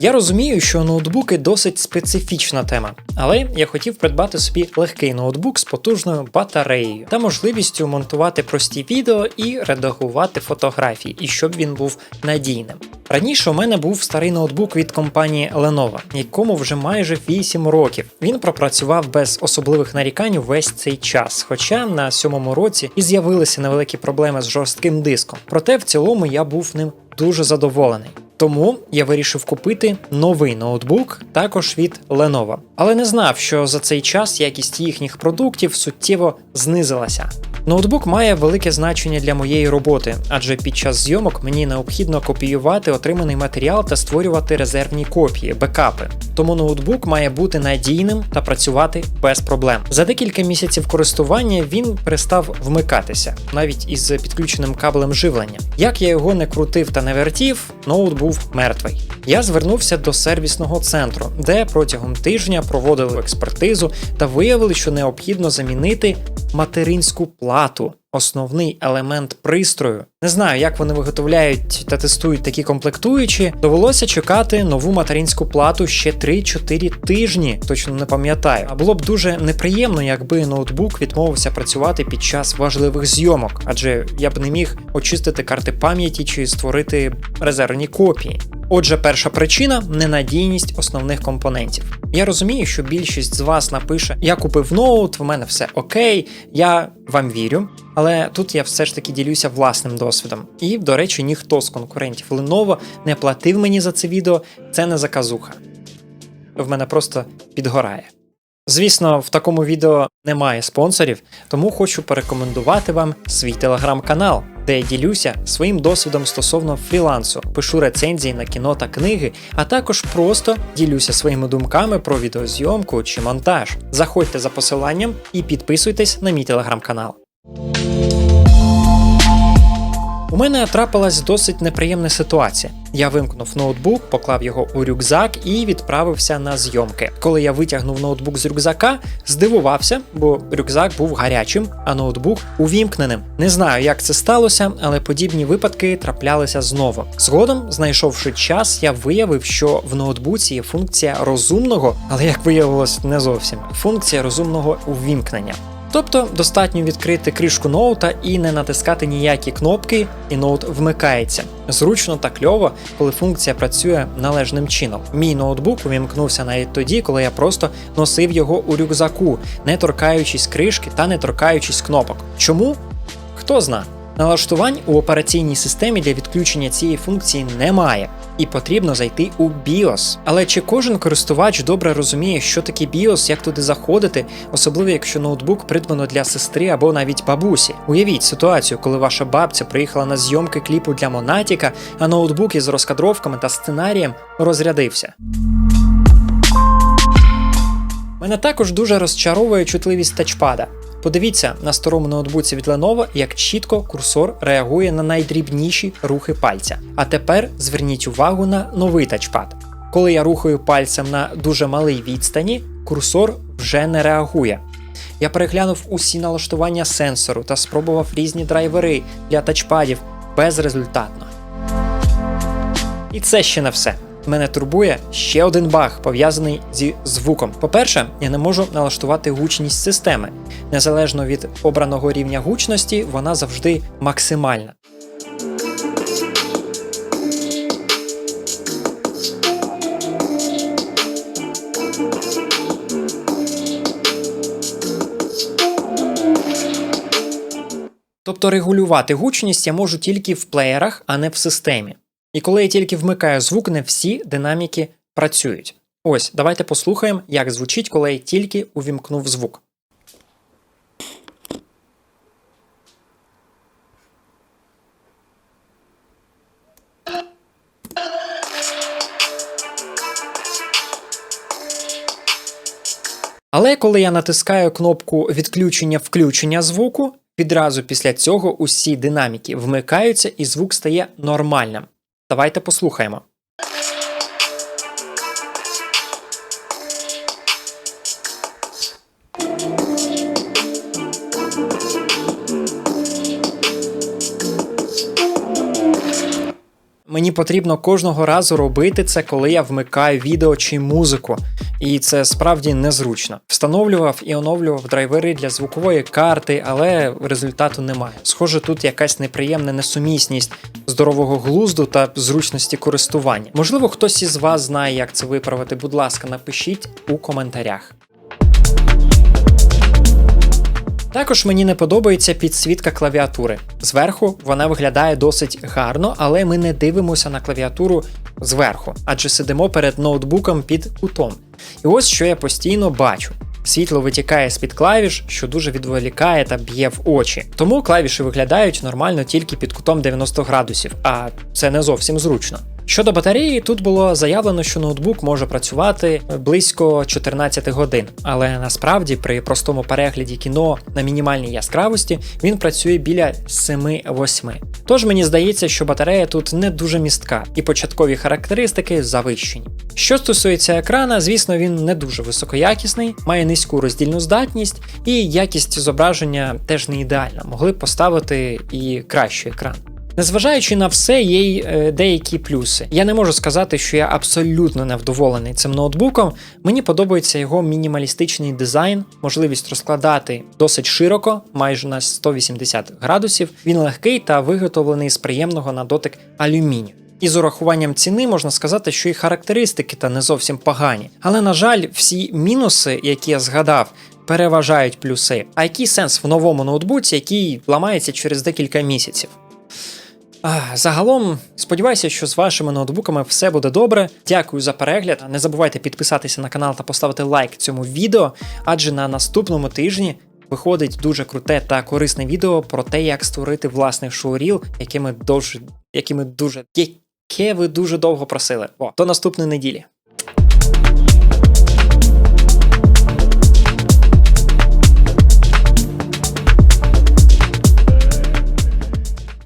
Я розумію, що ноутбуки досить специфічна тема, але я хотів придбати собі легкий ноутбук з потужною батареєю та можливістю монтувати прості відео і редагувати фотографії, і щоб він був надійним. Раніше у мене був старий ноутбук від компанії Lenovo, якому вже майже 8 років. Він пропрацював без особливих нарікань весь цей час, хоча на сьомому році і з'явилися невеликі проблеми з жорстким диском. Проте в цілому я був ним дуже задоволений. Тому я вирішив купити новий ноутбук, також від Lenovo. Але не знав, що за цей час якість їхніх продуктів суттєво знизилася. Ноутбук має велике значення для моєї роботи, адже під час зйомок мені необхідно копіювати отриманий матеріал та створювати резервні копії, бекапи. Тому ноутбук має бути надійним та працювати без проблем. За декілька місяців користування він перестав вмикатися, навіть із підключеним кабелем живлення. Як я його не крутив та не вертів, ноут був мертвий. Я звернувся до сервісного центру, де протягом тижня проводили експертизу та виявили, що необхідно замінити материнську плату. Основний елемент пристрою. Не знаю, як вони виготовляють та тестують такі комплектуючі. Довелося чекати нову материнську плату ще 3-4 тижні, точно не пам'ятаю. А було б дуже неприємно, якби ноутбук відмовився працювати під час важливих зйомок, адже я б не міг очистити карти пам'яті чи створити резервні копії. Отже, перша причина ненадійність основних компонентів. Я розумію, що більшість з вас напише: я купив ноут, в мене все окей, я вам вірю. Але тут я все ж таки ділюся власним досвідом. І, до речі, ніхто з конкурентів Lenovo не платив мені за це відео, це не заказуха. В мене просто підгорає. Звісно, в такому відео немає спонсорів, тому хочу порекомендувати вам свій телеграм-канал, де я ділюся своїм досвідом стосовно фрілансу, пишу рецензії на кіно та книги, а також просто ділюся своїми думками про відеозйомку чи монтаж. Заходьте за посиланням і підписуйтесь на мій телеграм-канал. Мене трапилась досить неприємна ситуація. Я вимкнув ноутбук, поклав його у рюкзак і відправився на зйомки. Коли я витягнув ноутбук з рюкзака, здивувався, бо рюкзак був гарячим, а ноутбук увімкненим. Не знаю, як це сталося, але подібні випадки траплялися знову. Згодом, знайшовши час, я виявив, що в ноутбуці є функція розумного, але як виявилось, не зовсім функція розумного увімкнення. Тобто достатньо відкрити кришку ноута і не натискати ніякі кнопки, і ноут вмикається. Зручно та кльово, коли функція працює належним чином. Мій ноутбук увімкнувся навіть тоді, коли я просто носив його у рюкзаку, не торкаючись кришки та не торкаючись кнопок. Чому? Хто зна. Налаштувань у операційній системі для відключення цієї функції немає, і потрібно зайти у BIOS. Але чи кожен користувач добре розуміє, що таке BIOS, як туди заходити, особливо якщо ноутбук придбано для сестри або навіть бабусі? Уявіть ситуацію, коли ваша бабця приїхала на зйомки кліпу для Монатіка, а ноутбук із розкадровками та сценарієм розрядився. Мене також дуже розчаровує чутливість тачпада. Подивіться на старому ноутбуці від Lenovo, як чітко курсор реагує на найдрібніші рухи пальця. А тепер зверніть увагу на новий тачпад. Коли я рухаю пальцем на дуже малій відстані, курсор вже не реагує. Я переглянув усі налаштування сенсору та спробував різні драйвери для тачпадів безрезультатно. І це ще не все. Мене турбує ще один баг, пов'язаний зі звуком. По-перше, я не можу налаштувати гучність системи. Незалежно від обраного рівня гучності, вона завжди максимальна. Тобто регулювати гучність я можу тільки в плеєрах, а не в системі. І коли я тільки вмикаю звук, не всі динаміки працюють. Ось, давайте послухаємо, як звучить, коли я тільки увімкнув звук. Але коли я натискаю кнопку відключення-включення звуку, відразу після цього усі динаміки вмикаються і звук стає нормальним. Давайте послухаємо. Мені потрібно кожного разу робити це, коли я вмикаю відео чи музику, і це справді незручно. Встановлював і оновлював драйвери для звукової карти, але результату немає. Схоже, тут якась неприємна несумісність здорового глузду та зручності користування. Можливо, хтось із вас знає, як це виправити. Будь ласка, напишіть у коментарях. Також мені не подобається підсвітка клавіатури. Зверху вона виглядає досить гарно, але ми не дивимося на клавіатуру зверху, адже сидимо перед ноутбуком під кутом. І ось що я постійно бачу. Світло витікає з-під клавіш, що дуже відволікає та б'є в очі. Тому клавіші виглядають нормально тільки під кутом 90 градусів, а це не зовсім зручно. Щодо батареї, тут було заявлено, що ноутбук може працювати близько 14 годин, але насправді при простому перегляді кіно на мінімальній яскравості він працює біля 7-8. Тож мені здається, що батарея тут не дуже містка, і початкові характеристики завищені. Що стосується екрана, звісно, він не дуже високоякісний, має низьку роздільну здатність, і якість зображення теж не ідеальна. Могли б поставити і кращий екран. Незважаючи на все, є й е, деякі плюси. Я не можу сказати, що я абсолютно невдоволений цим ноутбуком. Мені подобається його мінімалістичний дизайн, можливість розкладати досить широко, майже на 180 градусів. Він легкий та виготовлений з приємного на дотик алюмінію. І з урахуванням ціни можна сказати, що і характеристики та не зовсім погані. Але, на жаль, всі мінуси, які я згадав, переважають плюси. А який сенс в новому ноутбуці, який ламається через декілька місяців? Загалом, сподіваюся, що з вашими ноутбуками все буде добре. Дякую за перегляд. Не забувайте підписатися на канал та поставити лайк цьому відео, адже на наступному тижні виходить дуже круте та корисне відео про те, як створити власний шоуріл, якими дуже, якими дуже, яке ви дуже довго просили. О, до наступної неділі.